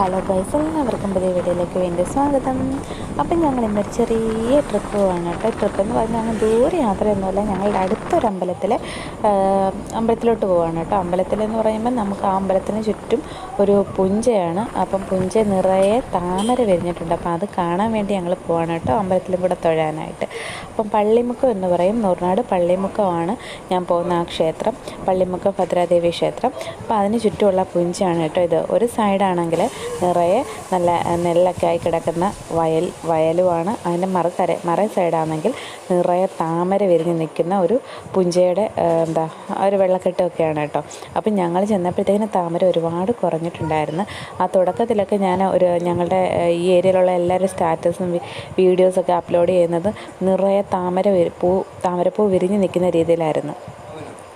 Hello guys എല്ലാവർക്കും പുതിയ വീഡിയോയിലേക്ക് വേണ്ടി സ്വാഗതം. അപ്പം ഞങ്ങൾ ഇന്നൊരു ചെറിയ ട്രിപ്പ് പോവാണ് കേട്ടോ. ട്രിപ്പ് എന്ന് പറഞ്ഞാൽ ഞങ്ങൾ ദൂരെ യാത്രയൊന്നുമല്ല. ഞങ്ങളുടെ അടുത്തൊരു അമ്പലത്തിൽ അമ്പലത്തിലോട്ട് പോവാണ് കേട്ടോ. അമ്പലത്തിലെന്ന് പറയുമ്പോൾ നമുക്ക് ആ അമ്പലത്തിന് ചുറ്റും ഒരു പുഞ്ചയാണ്. അപ്പം പുഞ്ച നിറയെ താമര വിരിഞ്ഞിട്ടുണ്ട്. അപ്പം അത് കാണാൻ വേണ്ടി ഞങ്ങൾ പോവാണ് കേട്ടോ അമ്പലത്തിലും കൂടെ തൊഴാനായിട്ട്. അപ്പം പള്ളിമുക്കം എന്ന് പറയും. നൂറിനാട് പള്ളിമുക്കമാണ് ഞാൻ പോകുന്ന ആ ക്ഷേത്രം. പള്ളിമുക്കം ഭദ്രാദേവി ക്ഷേത്രം. അപ്പം അതിന് ചുറ്റുമുള്ള പുഞ്ചയാണ് കേട്ടോ ഇത്. ഒരു സൈഡാണെങ്കിൽ നിറയെ നല്ല നെല്ലൊക്കെ ആയി കിടക്കുന്ന വയൽ വയലുമാണ്. അതിന്റെ മറുകര മറ സൈഡാണെങ്കിൽ നിറയെ താമര വിരിഞ്ഞ് നിൽക്കുന്ന ഒരു പുഞ്ചയുടെ എന്താ ഒരു വെള്ളക്കെട്ടൊക്കെയാണ് കേട്ടോ. അപ്പം ഞങ്ങൾ ചെന്നപ്പോഴത്തേക്കിന് താമര ഒരുപാട് കുറഞ്ഞിട്ടുണ്ടായിരുന്നു. ആ തുടക്കത്തിലൊക്കെ ഞാൻ ഒരു ഞങ്ങളുടെ ഈ ഏരിയയിലുള്ള എല്ലാവരും സ്റ്റാറ്റസും വീഡിയോസൊക്കെ അപ്ലോഡ് ചെയ്യുന്നത് നിറയെ താമര പൂ താമരപ്പൂ വിരിഞ്ഞ് നിൽക്കുന്ന രീതിയിലായിരുന്നു.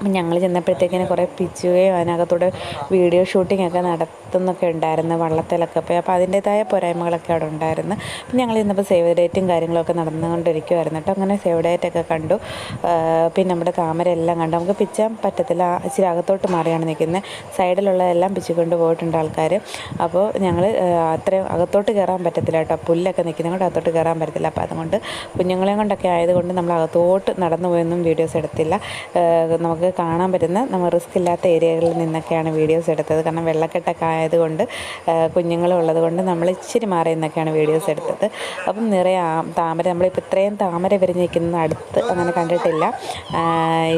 അപ്പം ഞങ്ങൾ ചെന്നപ്പോഴത്തേക്കിന് കുറേ പിച്ചുകയും അതിനകത്തൂടെ വീഡിയോ ഷൂട്ടിംഗ് ഒക്കെ നടത്തുന്നൊക്കെ ഉണ്ടായിരുന്നു വള്ളത്തിലൊക്കെ. പോയി അപ്പോൾ അതിന്റേതായ പോരായ്മകളൊക്കെ അവിടെ ഉണ്ടായിരുന്നു. അപ്പം ഞങ്ങൾ ചെന്നപ്പോൾ സേവ് ഡേറ്റും കാര്യങ്ങളൊക്കെ നടന്നുകൊണ്ടിരിക്കുമായിരുന്നു കേട്ടോ. അങ്ങനെ സേവ് ഡേറ്റൊക്കെ കണ്ടു. പിന്നെ നമ്മുടെ താമര എല്ലാം കണ്ടു. നമുക്ക് പിച്ചാൻ പറ്റത്തില്ല. ഇച്ചിരി അകത്തോട്ട് മാറിയാണ് നിൽക്കുന്നത് സൈഡിലുള്ളതെല്ലാം പിച്ചുകൊണ്ട് പോയിട്ടുണ്ട് ആൾക്കാർ അപ്പോൾ ഞങ്ങൾ അത്രയും അകത്തോട്ട് കയറാൻ പറ്റത്തില്ല കേട്ടോ. പുല്ലൊക്കെ നിൽക്കുന്നത് കൊണ്ട് അകത്തോട്ട് കയറാൻ പറ്റത്തില്ല. അപ്പോൾ അതുകൊണ്ട് കുഞ്ഞുങ്ങളെയും കൊണ്ടൊക്കെ ആയതുകൊണ്ട് നമ്മൾ അകത്തോട്ട് നടന്നു പോയൊന്നും വീഡിയോസ് എടുത്തില്ല. നമുക്ക് കാണാൻ പറ്റുന്ന നമ്മൾ റിസ്ക് ഇല്ലാത്ത ഏരിയകളിൽ നിന്നൊക്കെയാണ് വീഡിയോസ് എടുത്തത്. കാരണം വെള്ളക്കെട്ടൊക്കെ ആയതുകൊണ്ട് കുഞ്ഞുങ്ങളും ഉള്ളതുകൊണ്ട് നമ്മൾ ഇച്ചിരി മാറി നിന്നൊക്കെയാണ് വീഡിയോസ് എടുത്തത്. അപ്പം നിറയെ താമര നമ്മളിപ്പോൾ ഇത്രയും താമര വിരിഞ്ഞിരിക്കുന്നത് അടുത്ത് അങ്ങനെ കണ്ടിട്ടില്ല.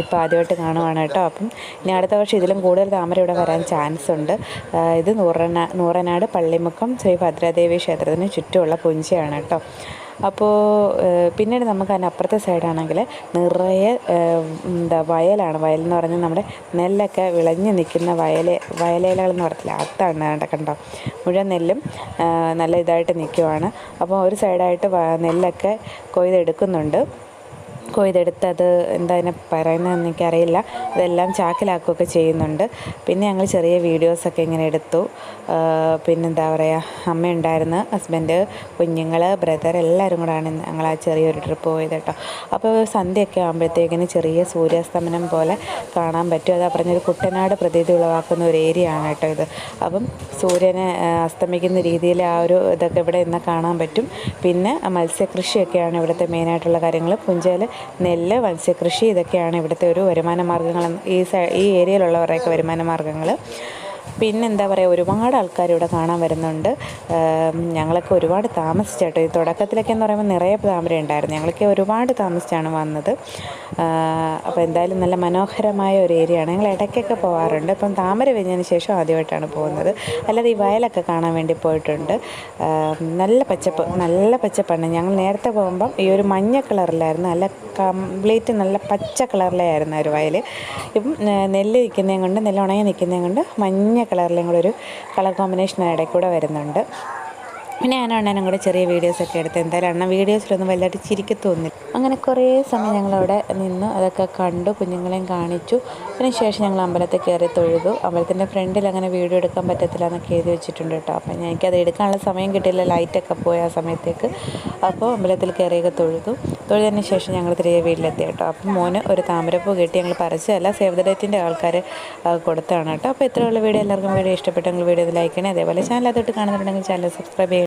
ഇപ്പോൾ ആദ്യമായിട്ട് കാണുവാണ് കേട്ടോ. അപ്പം ഇനി അടുത്ത വർഷം ഇതിലും കൂടുതൽ താമര ഇവിടെ വരാൻ ചാൻസ് ഉണ്ട്. ഇത് നൂറനാ നൂറനാട് പള്ളിമുക്കം ശ്രീ ഭദ്രാദേവി ക്ഷേത്രത്തിന് ചുറ്റുമുള്ള പുഞ്ചയാണ് കേട്ടോ. അപ്പോൾ പിന്നീട് നമുക്ക് അതിന്റെ അപ്പുറത്തെ സൈഡാണെങ്കിൽ നിറയെ എന്താ വയലാണ്. വയൽ എന്ന് പറഞ്ഞാൽ നമ്മുടെ നെല്ലൊക്കെ വിളഞ്ഞ് നിൽക്കുന്ന വയലെ വയലേലകൾ എന്ന് പറയത്തില്ല? അതാണ് കണ്ടോ? മുഴുവൻ നെല്ലും നല്ല ഇതായിട്ട് നിൽക്കുവാണ്. അപ്പോൾ ഒരു സൈഡായിട്ട് നെല്ലൊക്കെ കൊയ്തെടുക്കുന്നുണ്ട്. കൊയ്തെടുത്ത് അത് എന്താ അതിനെ പറയുന്നതെന്ന് എനിക്കറിയില്ല. അതെല്ലാം ചാക്കിലാക്കുകയൊക്കെ ചെയ്യുന്നുണ്ട്. പിന്നെ ഞങ്ങൾ ചെറിയ വീഡിയോസൊക്കെ ഇങ്ങനെ എടുത്തു. പിന്നെന്താ പറയുക അമ്മയുണ്ടായിരുന്നു ഹസ്ബൻഡ് കുഞ്ഞുങ്ങൾ ബ്രദർ എല്ലാവരും കൂടെയാണ് ഞങ്ങൾ ആ ചെറിയൊരു ട്രിപ്പ് പോയത് കേട്ടോ. അപ്പോൾ സന്ധ്യയൊക്കെ ആകുമ്പോഴത്തേക്കിന് ചെറിയ സൂര്യാസ്തമനം പോലെ കാണാൻ പറ്റും. അതാ പറഞ്ഞൊരു കുട്ടനാട് പ്രതീതി ഉളവാക്കുന്ന ഒരു ഏരിയ ആണ് കേട്ടോ ഇത്. അപ്പം സൂര്യനെ അസ്തമിക്കുന്ന രീതിയിൽ ആ ഒരു ഇതൊക്കെ ഇവിടെ ഇന്ന് കാണാൻ പറ്റും. പിന്നെ മത്സ്യകൃഷിയൊക്കെയാണ് ഇവിടുത്തെ മെയിനായിട്ടുള്ള കാര്യങ്ങൾ. പുഞ്ചയിൽ നെല്ല് മത്സ്യകൃഷി ഇതൊക്കെയാണ് ഇവിടുത്തെ ഒരു വരുമാന മാർഗങ്ങൾ ഈ ഈ ഏരിയയിലുള്ളവരുടെയൊക്കെ വരുമാന മാർഗങ്ങൾ പിന്നെ എന്താ പറയുക ഒരുപാട് ആൾക്കാർ ഇവിടെ കാണാൻ വരുന്നുണ്ട്. ഞങ്ങളൊക്കെ ഒരുപാട് താമസിച്ചാട്ടോ ഈ തുടക്കത്തിലൊക്കെ എന്ന് പറയുമ്പോൾ നിറയെ താമര ഉണ്ടായിരുന്നു. ഞങ്ങളൊക്കെ ഒരുപാട് താമസിച്ചാണ് വന്നത്. അപ്പോൾ എന്തായാലും നല്ല മനോഹരമായ ഒരു ഏരിയയാണ് ഞങ്ങൾ ഇടയ്ക്കൊക്കെ പോകാറുണ്ട് ഇപ്പം താമര വിരിഞ്ഞതിന് ശേഷം ആദ്യമായിട്ടാണ് പോകുന്നത്. അല്ലാതെ ഈ വയലൊക്കെ കാണാൻ വേണ്ടി പോയിട്ടുണ്ട്. നല്ല പച്ചപ്പ് നല്ല പച്ചപ്പാണ്. ഞങ്ങൾ നേരത്തെ പോകുമ്പം ഈ ഒരു മഞ്ഞ കളറിലായിരുന്നു. നല്ല കംപ്ലീറ്റ് നല്ല പച്ച കളറിലായിരുന്നു ഒരു വയൽ ഇപ്പം നെല്ല് നിൽക്കുന്നതും കൊണ്ട് നെല്ല് ഉണങ്ങി നിൽക്കുന്നതും കൊണ്ട് മഞ്ഞ കളറിലും കൂടെ ഒരു കളർ കോമ്പിനേഷൻ ഇടയ്ക്കൂടെ കൂടെ വരുന്നുണ്ട്. പിന്നെ ഞാൻ അണ്ണനും കൂടെ ചെറിയ വീഡിയോസൊക്കെ എടുത്ത് എന്തായാലും അണ്ണൻ വീഡിയോസിലൊന്നും വലുതായിട്ട് ചിരിക്കത്തൊന്നുമില്ല അങ്ങനെ കുറേ സമയം ഞങ്ങളവിടെ നിന്ന് അതൊക്കെ കണ്ടു കുഞ്ഞുങ്ങളെയും കാണിച്ചു. അതിന് ശേഷം ഞങ്ങൾ അമ്പലത്തിൽ കയറി തൊഴുതു. അമ്പലത്തിന്റെ ഫ്രണ്ടിൽ അങ്ങനെ വീഡിയോ എടുക്കാൻ പറ്റത്തില്ല എന്നൊക്കെ എഴുതി വെച്ചിട്ടുണ്ട് കേട്ടോ. അപ്പം എനിക്കത് എടുക്കാനുള്ള സമയം കിട്ടിയില്ല ലൈറ്റൊക്കെ പോയ ആ സമയത്തേക്ക്. അപ്പോൾ അമ്പലത്തിൽ കയറിയൊക്കെ തൊഴുതു. തൊഴുതതിന് ശേഷം ഞങ്ങൾ തിരികെ വീട്ടിലെത്തി കേട്ടോ. അപ്പം മോന് ഒരു താമരപ്പൂ കിട്ടി. ഞങ്ങൾ പറിച്ചതല്ല സേവ് ദ ഡേറ്റിന്റെ ആൾക്കാർ കൊടുത്താണ് കേട്ടോ. അപ്പോൾ ഇത്രയുള്ള വീഡിയോ. എല്ലാവർക്കും വീഡിയോ ഇഷ്ടപ്പെട്ടെങ്കിൽ വീഡിയോ ലൈക്ക് ചെയ്യണേ. അതേപോലെ ചാനൽ അതൊട്ട് കാണുന്നുണ്ടെങ്കിൽ ചാനൽ സബ്സ്ക്രൈബ് ചെയ്യണം